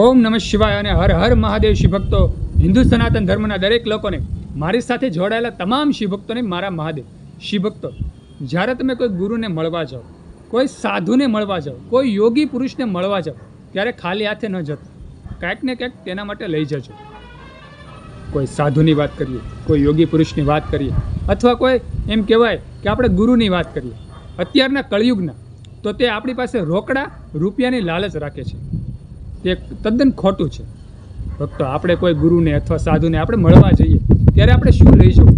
ઓમ નમઃ શિવાય અને હર હર મહાદેવ શિવભક્તો, હિન્દુ સનાતન ધર્મના દરેક લોકોને મારી સાથે જોડાયેલા તમામ શિવભક્તોને મારા મહાદેવ. શિવભક્તો, જ્યારે તમે કોઈ ગુરુને મળવા જાઓ, કોઈ સાધુને મળવા જાઓ, કોઈ યોગી પુરુષને મળવા જાઓ, ત્યારે ખાલી હાથે ન જતો. કાંઈક ને ક્યાંક તેના માટે લઈ જજો. કોઈ સાધુની વાત કરીએ, કોઈ યોગી પુરુષની વાત કરીએ, અથવા કોઈ એમ કહેવાય કે આપણે ગુરુની વાત કરીએ. અત્યારના કળિયુગના, તો તે આપણી પાસે રોકડા, રૂપિયાની લાલચ રાખે છે. તે તદ્દન ખોટું છે. ભક્તો, આપણે કોઈ ગુરુને અથવા સાધુને આપણે મળવા જઈએ, ત્યારે આપણે શું લઈ જવું?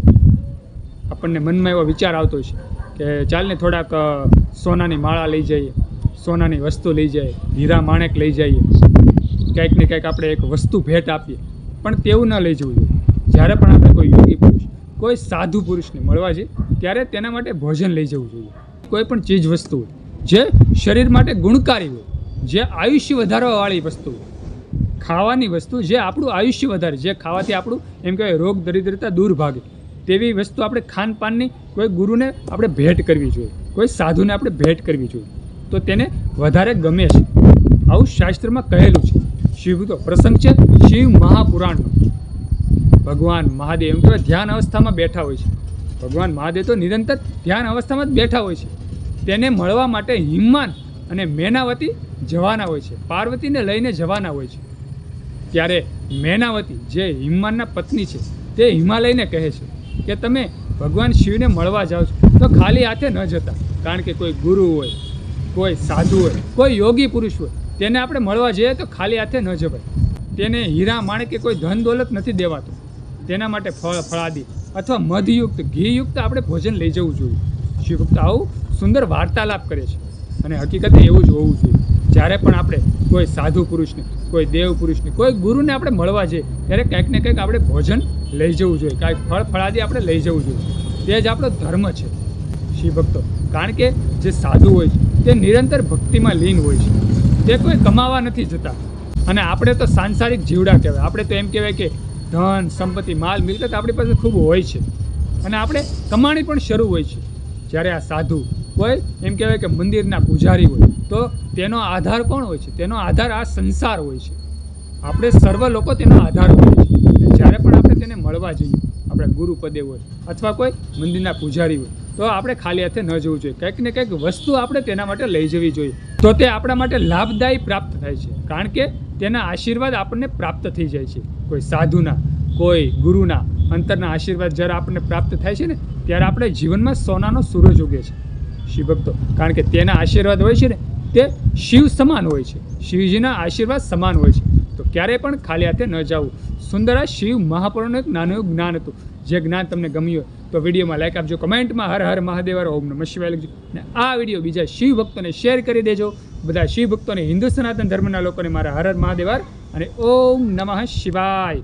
આપણને મનમાં એવો વિચાર આવતો છે કે ચાલને થોડાક સોનાની માળા લઈ જઈએ, સોનાની વસ્તુ લઈ જઈએ, હીરા માણેક લઈ જઈએ. કંઈક ને કંઈક આપણે એક વસ્તુ ભેટ આપીએ, પણ તેવું ન લઈ જવું જોઈએ. જ્યારે પણ આપણે કોઈ યોગી પુરુષ, કોઈ સાધુ પુરુષને મળવા જઈએ, ત્યારે તેના માટે ભોજન લઈ જવું જોઈએ. કોઈ પણ ચીજ વસ્તુ હોય, જે શરીર માટે ગુણકારી હોય જે આયુષ્ય વધારવાવાળી વસ્તુ, ખાવાની વસ્તુ, જે આપણું આયુષ્ય વધારે, જે ખાવાથી આપણું, એમ કહેવાય, રોગ દરિદ્રતા દૂર ભાગે. તેવી વસ્તુ આપણે ખાનપાનની કોઈ ગુરુને આપણે ભેટ કરવી જોઈએ, કોઈ સાધુને આપણે ભેટ કરવી જોઈએ, તો તેને વધારે ગમે છે. આવું શાસ્ત્રમાં કહેલું છે. શિવ તો પ્રસંગ છે, શિવ મહાપુરાણનો. ભગવાન મહાદેવ, એમ કહેવાય, ધ્યાન અવસ્થામાં બેઠા હોય છે. ભગવાન મહાદેવ તો નિરંતર ધ્યાન અવસ્થામાં જ બેઠા હોય છે. તેને મળવા માટે હિમાન અને મેનાવતી જવાના હોય છે. પાર્વતીને લઈને જવાના હોય છે. ત્યારે મેનાવતી જે હિમાનના પત્ની છે, તે હિમાલયને કહે છે કે તમે ભગવાન શિવને મળવા જાઓ છો. તો ખાલી હાથે ન જતા. કારણ કે કોઈ ગુરુ હોય, કોઈ સાધુ હોય, કોઈ યોગી પુરુષ હોય, તેને આપણે મળવા જઈએ તો ખાલી હાથે ન જવાય. તેને હીરા માણે કે કોઈ ધન દોલત નથી દેવાતું. તેના માટે ફળ, ફળાદી અથવા મધયુક્ત, ઘીયુક્ત આપણે ભોજન લઈ જવું જોઈએ. શિવગુપ્ત આવું સુંદર વાર્તાલાપ કરે છે. અને હકીકતે એવું જ હોવું જોઈએ. જ્યારે પણ આપણે કોઈ સાધુ પુરુષને, કોઈ દેવ પુરુષને, કોઈ ગુરુને આપણે મળવા જઈએ, ત્યારે કંઈક ને કંઈક આપણે ભોજન લઈ જવું જોઈએ, કાંઈક ફળ ફળાદી આપણે લઈ જવું જોઈએ. તે જ આપણો ધર્મ છે શિવ ભક્તો. કારણ કે જે સાધુ હોય છે, તે નિરંતર ભક્તિમાં લીન હોય છે. તે કોઈ કમાવા નથી જતા. અને આપણે તો સાંસારિક જીવડા કહેવાય. આપણે તો એમ કહેવાય કે ધન, સંપત્તિ, માલ, મિલકત આપણી પાસે ખૂબ હોય છે. અને આપણે કમાણી પણ શરૂ હોય છે. જ્યારે આ સાધુ કોઈ એમ કહેવાય કે મંદિરના પૂજારી હોય, તો તેનો આધાર કોણ હોય છે? તેનો આધાર આ સંસાર હોય છે. આપણે સર્વ લોકો તેનો આધાર હોય છે. જ્યારે પણ આપણે તેને મળવા જઈએ, આપણે ગુરુ પદે હોય, અથવા કોઈ મંદિરના પૂજારી હોય, તો આપણે ખાલી હાથે ન જવું જોઈએ. કંઈક ને કંઈક વસ્તુ આપણે તેના માટે લઈ જવી જોઈએ. તો તે આપણા માટે લાભદાયી પ્રાપ્ત થાય છે. કારણ કે તેના આશીર્વાદ આપણને પ્રાપ્ત થઈ જાય છે. કોઈ સાધુના, કોઈ ગુરુના અંતરના આશીર્વાદ જ્યારે આપણને પ્રાપ્ત થાય છે ને, ત્યારે આપણે જીવનમાં સોનાનો સૂરજ ઉગે છે. શિવભક્તો કારણ કે તેના આશીર્વાદ હોય છે ને તે શિવ સમાન હોય છે. શિવજીના આશીર્વાદ સમાન હોય છે. તો ક્યારેય પણ ખાલી હાથે ન જવું. સુંદર આ શિવ મહાપુરાણનું એક નાનું જ્ઞાન હતું. જે જ્ઞાન તમને ગમ્યું હોય, તો વિડીયોમાં લાઈક આપજો, કમેન્ટમાં હર હર મહાદેવ ઓમ નમઃ શિવાય લખજો. અને આ વીડિયો બીજા શિવ ભક્તોને શેર કરી દેજો. બધા શિવ ભક્તોને હિન્દુ સનાતન ધર્મના લોકોને મારા હર હર મહાદેવાર અને ઓમ નમઃ શિવાય.